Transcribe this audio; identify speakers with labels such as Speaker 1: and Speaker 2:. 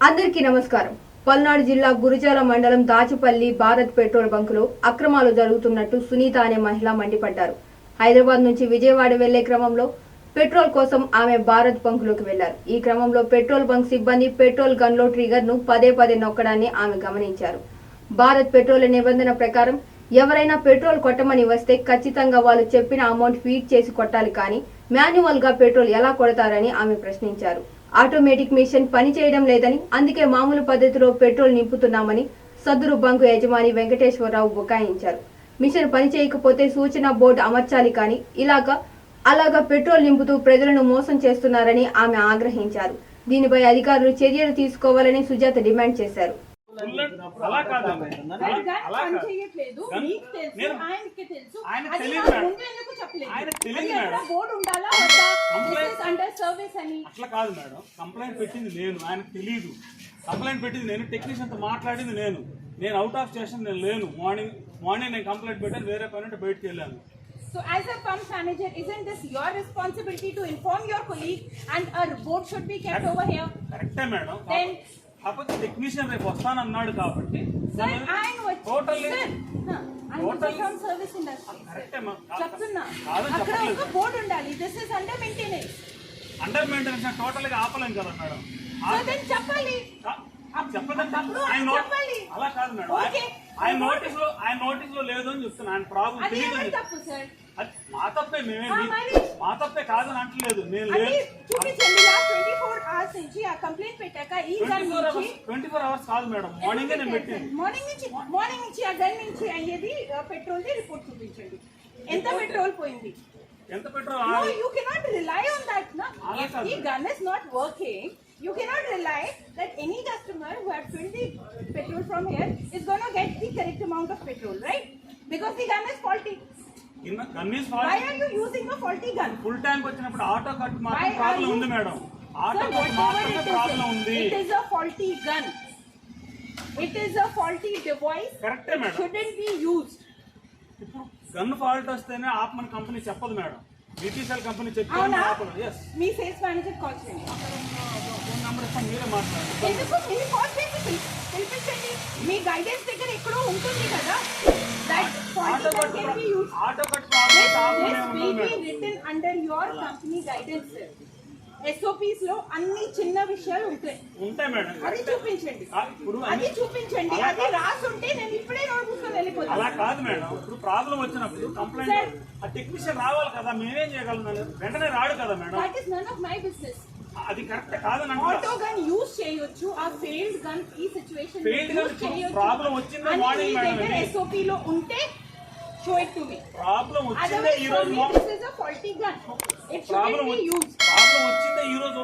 Speaker 1: అందరికీ నమస్కారం. పల్నాడు జిల్లా గురుజాల మండలం దాచిపల్లి భారత్ పెట్రోల్ బంకులో అక్రమాలు జరుగుతున్నట్టు సునీత అనే మహిళ మండిపడ్డారు. హైదరాబాద్ నుంచి విజయవాడ వెళ్ళే క్రమంలో పెట్రోల్ కోసం ఆమె భారత్ బంకులోకి వెళ్ళారు. ఈ క్రమంలో పెట్రోల్ బంక్ సిబ్బంది పెట్రోల్ గన్లో ట్రిగర్ను పదే పదే నొక్కడాన్ని ఆమె గమనించారు. భారత్ పెట్రోల్ నిబంధన ప్రకారం ఎవరైనా పెట్రోల్ కొట్టమని వస్తే ఖచ్చితంగా వాళ్ళు చెప్పిన అమౌంట్ ఫీడ్ చేసి కొట్టాలి కానీ మాన్యువల్గా పెట్రోల్ ఎలా కొడతారని ఆమె ప్రశ్నించారు. ఆటోమేటిక్ మిషన్ పనిచేయడం లేదని అందుకే మామూలు పద్ధతిలో పెట్రోల్ నింపుతున్నామని సద్దురు బంకు యజమాని వెంకటేశ్వరరావు బుకాయించారు. మిషన్ పనిచేయకపోతే సూచన బోర్డు అమర్చాలి కానీ ఇలాగా అలాగా పెట్రోల్ నింపుతూ ప్రజలను మోసం చేస్తున్నారని ఆమె ఆగ్రహించారు. దీనిపై అధికారులు చర్యలు తీసుకోవాలని సుజాత డిమాండ్ చేశారు.
Speaker 2: అలా కాదు.
Speaker 3: చేయట్లేదు. మీకు తెలుసు ఆయనకి తెలుసు. ఎందుకు చెప్పలేదు. బోర్డు ఉండాలా అండర్ సర్వీస్ అని.
Speaker 2: అట్లా కాదు మేడం. కంప్లైంట్ పెట్టింది నేను ఆయనకు తెలియదు కంప్లైంట్ పెట్టింది నేను టెక్నీషియన్తో మాట్లాడింది నేను. నేను అవుట్ ఆఫ్ స్టేషన్ నేను లేను. మార్నింగ్ మార్నింగ్ నేను కంప్లైంట్ పెట్టాను వేరే పని బయటకు వెళ్ళాను.
Speaker 3: So as a pump manager, isn't this your responsibility to inform your colleague and a board should be kept over here?
Speaker 2: కరెక్టే మేడం.
Speaker 3: Then-
Speaker 2: కాకపోతే టెక్నీషియన్ రేపు వస్తానన్నాడు కాబట్టి
Speaker 3: చెప్తున్నా. అక్కడ. ఒక బోర్డు ఉండాలి. This is under maintenance
Speaker 2: under maintenance టోటల్గా ఆపలేం కదా మేడం.
Speaker 3: చెప్పాలి.
Speaker 2: అలా కాదు మేడం. ఆయన నోటీస్లో ఆయన నోటీస్లో లేదు అని చెప్తున్నా ఆయన ప్రాబ్లం
Speaker 3: అది
Speaker 2: తెలియదు
Speaker 3: ఏమని
Speaker 2: అని
Speaker 3: తప్పు సార్
Speaker 2: అది మా తప్పే మేమే మీ- తప్పే కాదని అంటలేదు. నేను లేదు
Speaker 3: చూపించండి లాస్ట్ ట్వంటీ ఫోర్ అవర్స్ నుంచి ఆ కంప్లైంట్ పెట్టాక ఈ గన్ నుంచి
Speaker 2: ట్వంటీ ఫోర్ అవర్స్ కాదు మేడం మార్నింగ్
Speaker 3: మార్నింగ్ నుంచి మార్నింగ్ నుంచి ఆ గన్ నుంచి అయ్యేది పెట్రోల్ ది రిపోర్ట్ చూపించండి ఎంత పెట్రోల్ పోయింది
Speaker 2: ఎంత పెట్రోల్
Speaker 3: that, no?
Speaker 2: అలా
Speaker 3: If
Speaker 2: కాదు.
Speaker 3: the gun is not working, you cannot rely that any customer who had filled the petrol from here is going to get the correct amount of petrol, right? Because the gun is faulty.
Speaker 2: ఇన్న కన్నీస్
Speaker 3: Why are you using a faulty gun?
Speaker 2: Full tank వచ్చినప్పుడు auto cut మాత్రం problem ఉంది madam problem ఉంది.
Speaker 3: It is a faulty gun. It is a faulty device.
Speaker 2: కరెక్టే madam
Speaker 3: shouldn't be used.
Speaker 2: ఇప్పుడు gun fault వస్తేనే ఆపమని కంపెనీ చెప్పదు madam BPCL company చెప్తే ఆపదు. ఎస్
Speaker 3: మీ సేల్స్ మేనేజర్ కాల్ చేయండి.
Speaker 2: ఫోన్ నెంబర్ ఇస్తాను మీరే మాట్లాడండి.
Speaker 3: ఎందుకు? మీరు కాల్ చేసి పిలి- పిలిపించండి. మీ గైడెన్స్ దగ్గర ఎక్కడో ఉంటుంది కదా.
Speaker 2: Auto cut
Speaker 3: B use
Speaker 2: auto cut problem ఆపమనే
Speaker 3: this
Speaker 2: ఉండదు
Speaker 3: will be
Speaker 2: madam
Speaker 3: written under your company guidance ఎస్ఓపిస్లో అన్ని చిన్న విషయాలు ఉంటాయి.
Speaker 2: ఉంటాయి మేడం.
Speaker 3: అది. చూపించండి.
Speaker 2: ఇప్పుడు
Speaker 3: అది చూపించండి.
Speaker 2: అలా
Speaker 3: అది రాసి ఉంటే నేను ఇప్పుడే నోట్ పుస్తకం
Speaker 2: అలా
Speaker 3: వెళ్ళిపోతాను
Speaker 2: కాదు మేడం. ఇప్పుడు ప్రాబ్లం వచ్చినప్పుడు కంప్లైంట్ ఆ టెక్నీషియన్ రావాలి కదా మేమేం చేయగలం వెంటనే రాడు కదా madam.
Speaker 3: That is none of my business
Speaker 2: అది కరెక్ట్ కాదని
Speaker 3: ఆటో గన్ యూజ్ చేయొచ్చు ఆ ఫెయిల్డ్ గన్ ఈ సిచువేషన్
Speaker 2: Failed gun problem వచ్చిందే madam, ఇది.
Speaker 3: ఎస్ఓపి లో ఉంటే show it to me
Speaker 2: problem వచ్చిందే ఈ రోజు
Speaker 3: me,
Speaker 2: మా-
Speaker 3: this is a problem problem
Speaker 2: వచ్చిందే
Speaker 3: ఈరోజు